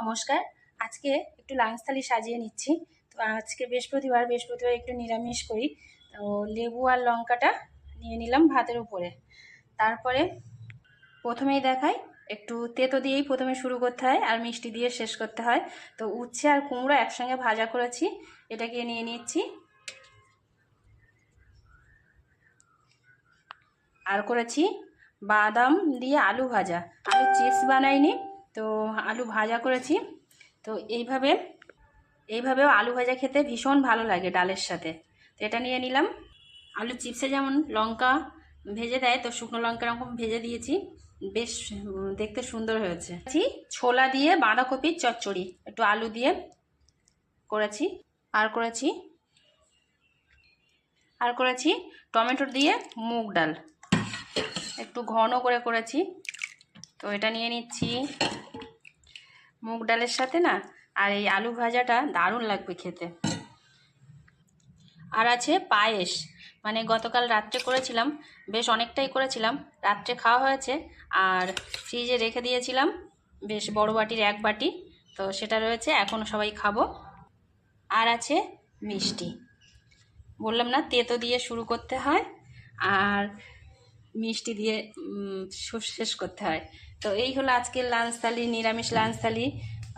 নমস্কার। আজকে একটু লাঞ্চ থালি সাজিয়ে নিচ্ছি। তো আজকে বৃহস্পতিবার বৃহস্পতিবার একটু নিরামিষ করি। তো লেবু আর লঙ্কাটা নিয়ে নিলাম ভাতের উপরে। তারপরে প্রথমেই দেখাই, একটু তেতো দিয়েই প্রথমে শুরু করতে হয় আর মিষ্টি দিয়ে শেষ করতে হয়। তো উচ্ছে আর কুমড়ো একসঙ্গে ভাজা করেছি, এটাকে নিয়ে নিচ্ছি। আর করেছি বাদাম দিয়ে আলু ভাজা। আলু চিপস বানাইনি তো আলু ভাজা করেছি। তো এইভাবে, এইভাবেও আলু ভাজা খেতে ভীষণ ভালো লাগে ডালের সাথে। তো এটা নিয়ে নিলাম। আলু চিপসে যেমন লঙ্কা ভেজে দেয়, তো শুকনো লঙ্কা এরকম ভেজে দিয়েছি। বেশ দেখতে সুন্দর হয়েছে। ছোলা দিয়ে বাঁধাকপির চচ্চড়ি। একটু আলু দিয়ে করেছি। আর করেছি আর করেছি টমেটো দিয়ে মুগ ডাল। একটু ঘন করে করেছি। তো এটা নিয়ে নিচ্ছি। মুগ ডালের সাথে না, আর এই আলু ভাজাটা দারুণ লাগবে খেতে। আর আছে পায়েস। মানে গতকাল রাত্রে করেছিলাম, বেশ অনেকটাই করেছিলাম। রাত্রে খাওয়া হয়েছে, আর ফ্রিজে রেখে দিয়েছিলাম, বেশ বড় বাটির এক বাটি। তো সেটা রয়েছে, এখন সবাই খাব। আর আছে মিষ্টি। বললাম না, তেতো দিয়ে শুরু করতে হয়, আর মিষ্টি দিয়ে শেষ করতে হয়। তো এই হলো আজকের লাঞ্চ থালি, নিরামিষ লাঞ্চ থালি।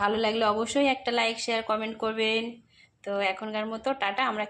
ভালো লাগলে অবশ্যই একটা লাইক শেয়ার কমেন্ট করবেন। তো এখনকার মতো টাটা, আমরা